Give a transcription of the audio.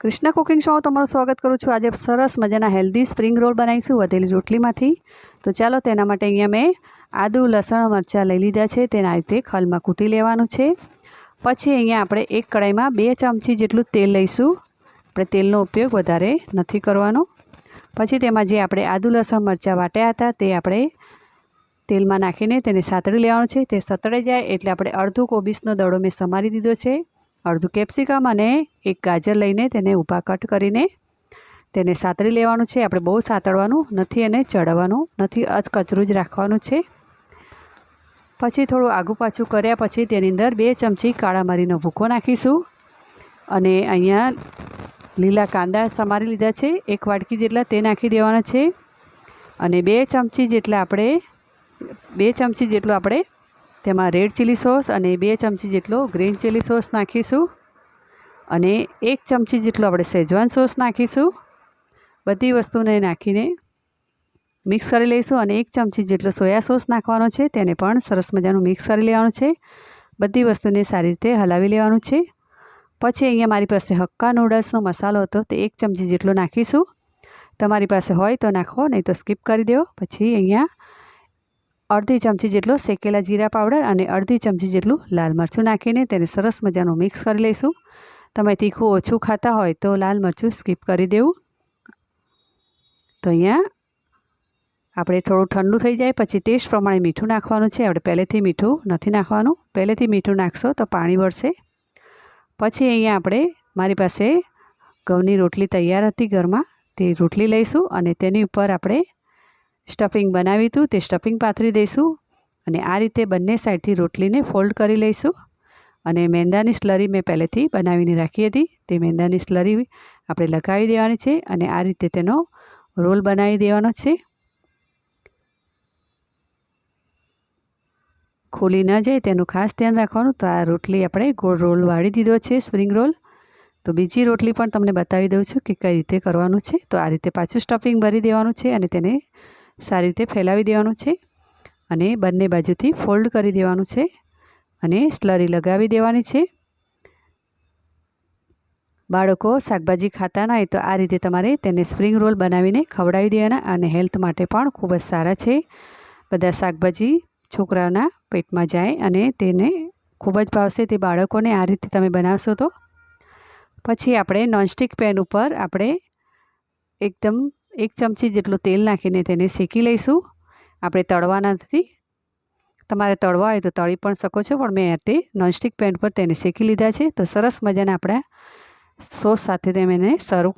Krishna cooking શોમાં તમારું સ્વાગત કરું છું. આજે સરસ મજાના હેલ્ધી સ્પ્રિંગ રોલ બનાવીશું વધેલી રોટલીમાંથી. તો ચાલો તેના માટે અહીંયા મેં આદુ, લસણ, મરચાં લઈ લીધા છે. તેના રીતે ખલમાં કૂટી લેવાનું છે. પછી અહીંયા આપણે એક કડાઈમાં બે ચમચી જેટલું તેલ લઈશું. આપણે તેલનો ઉપયોગ વધારે નથી કરવાનો. પછી તેમાં જે આપણે આદુ, લસણ, મરચાં વાટ્યા હતા તે આપણે તેલમાં નાખીને તેને સાતળી લેવાનું છે. તે સતળાઈ જાય એટલે આપણે અડધું કોબીસનો દડો મેં સમારી દીધો છે. અડધું કેપ્સિકમ અને એક ગાજર લઈને તેને ઊભા કટ કરીને તેને સાતળી લેવાનું છે. આપણે બહુ સાતળવાનું નથી અને ચડવાનું નથી. અચકચરું જ રાખવાનું છે. પછી થોડું આગું પાછું કર્યા પછી તેની અંદર બે ચમચી કાળા મરીનો ભૂકો નાખીશું. અને અહીંયા લીલા કાંદા સમારી લીધા છે. એક વાટકી જેટલા તે નાખી દેવાના છે. અને બે ચમચી જેટલા આપણે બે ચમચી જેટલું આપણે તેમાં રેડ ચીલી સોસ અને બે ચમચી જેટલો ગ્રીન ચીલી સોસ નાખીશું. અને એક ચમચી જેટલો આપણે સેજવાન સોસ નાખીશું. બધી વસ્તુને નાખીને મિક્સ કરી લઈશું અને એક ચમચી જેટલો સોયા સોસ નાખવાનો છે, તેને પણ સરસ મજાનું મિક્સ કરી લેવાનું છે. બધી વસ્તુને સારી રીતે હલાવી લેવાનું છે. પછી અહીંયા મારી પાસે હક્કા નૂડલ્સનો મસાલો હતો, તે એક ચમચી જેટલો નાખીશું. તમારી પાસે હોય તો નાખો, નહીં તો સ્કીપ કરી દો. પછી અહીંયા અડધી ચમચી જેટલો શેકેલા જીરા પાવડર અને અડધી ચમચી જેટલું લાલ મરચું નાખીને તેને સરસ મજાનું મિક્સ કરી લઈશું. તમે તીખું ઓછું ખાતા હોય તો લાલ મરચું સ્કીપ કરી દેવું. તો અહીંયા આપણે થોડું ઠંડુ થઈ જાય પછી ટેસ્ટ પ્રમાણે મીઠું નાખવાનું છે. આપણે પહેલેથી મીઠું નથી નાખવાનું. પહેલેથી મીઠું નાખશો તો પાણી વળશે. પછી અહીંયા આપણે મારી પાસે ઘઉંની રોટલી તૈયાર હતી ઘરમાં. તે રોટલી લઈશું અને તેની ઉપર આપણે સ્ટફિંગ બનાવ્યું હતું તે સ્ટફિંગ પાથરી દઈશું અને આ રીતે બંને સાઈડથી રોટલીને ફોલ્ડ કરી લઈશું. અને મેંદાની સ્લરી મેં પહેલેથી બનાવીને રાખી હતી, તે મેંદાની સ્લરી આપણે લગાવી દેવાની છે અને આ રીતે તેનો રોલ બનાવી દેવાનો છે. ખોલી ન જાય તેનું ખાસ ધ્યાન રાખવાનું, તો આ રોટલી આપણે ગોળ રોલ વાળી દીધો છે, સ્પ્રિંગ રોલ. તો બીજી રોટલી પણ તમને બતાવી દઉં છું કે કઈ રીતે કરવાનું છે. તો આ રીતે પાછું સ્ટફિંગ ભરી દેવાનું છે અને તેને સારી રીતે ફેલાવી દેવાનું છે અને બંને બાજુથી ફોલ્ડ કરી દેવાનું છે અને સ્લરી લગાવી દેવાની છે. બાળકો શાકભાજી ખાતા ના હોય તો આ રીતે તમારે તેને સ્પ્રિંગ રોલ બનાવીને ખવડાવી દેવાના અને હેલ્થ માટે પણ ખૂબ જ સારા છે. બધા શાકભાજી છોકરાઓના પેટમાં જાય અને તેને ખૂબ જ ભાવશે તે બાળકોને આ રીતે તમે બનાવશો તો. પછી આપણે નોનસ્ટિક પેન ઉપર આપણે એકદમ એક ચમચી જેટલું તેલ નાખીને તેને શેકી લઈશું. આપણે તળવાના નથી. તમારે તળવા હોય તો તળી પણ શકો છો, પણ મેં તે નોનસ્ટિક પેન પર તેને શેકી લીધા છે. તો સરસ મજાના આપણા સોસ સાથે તેને સર્વ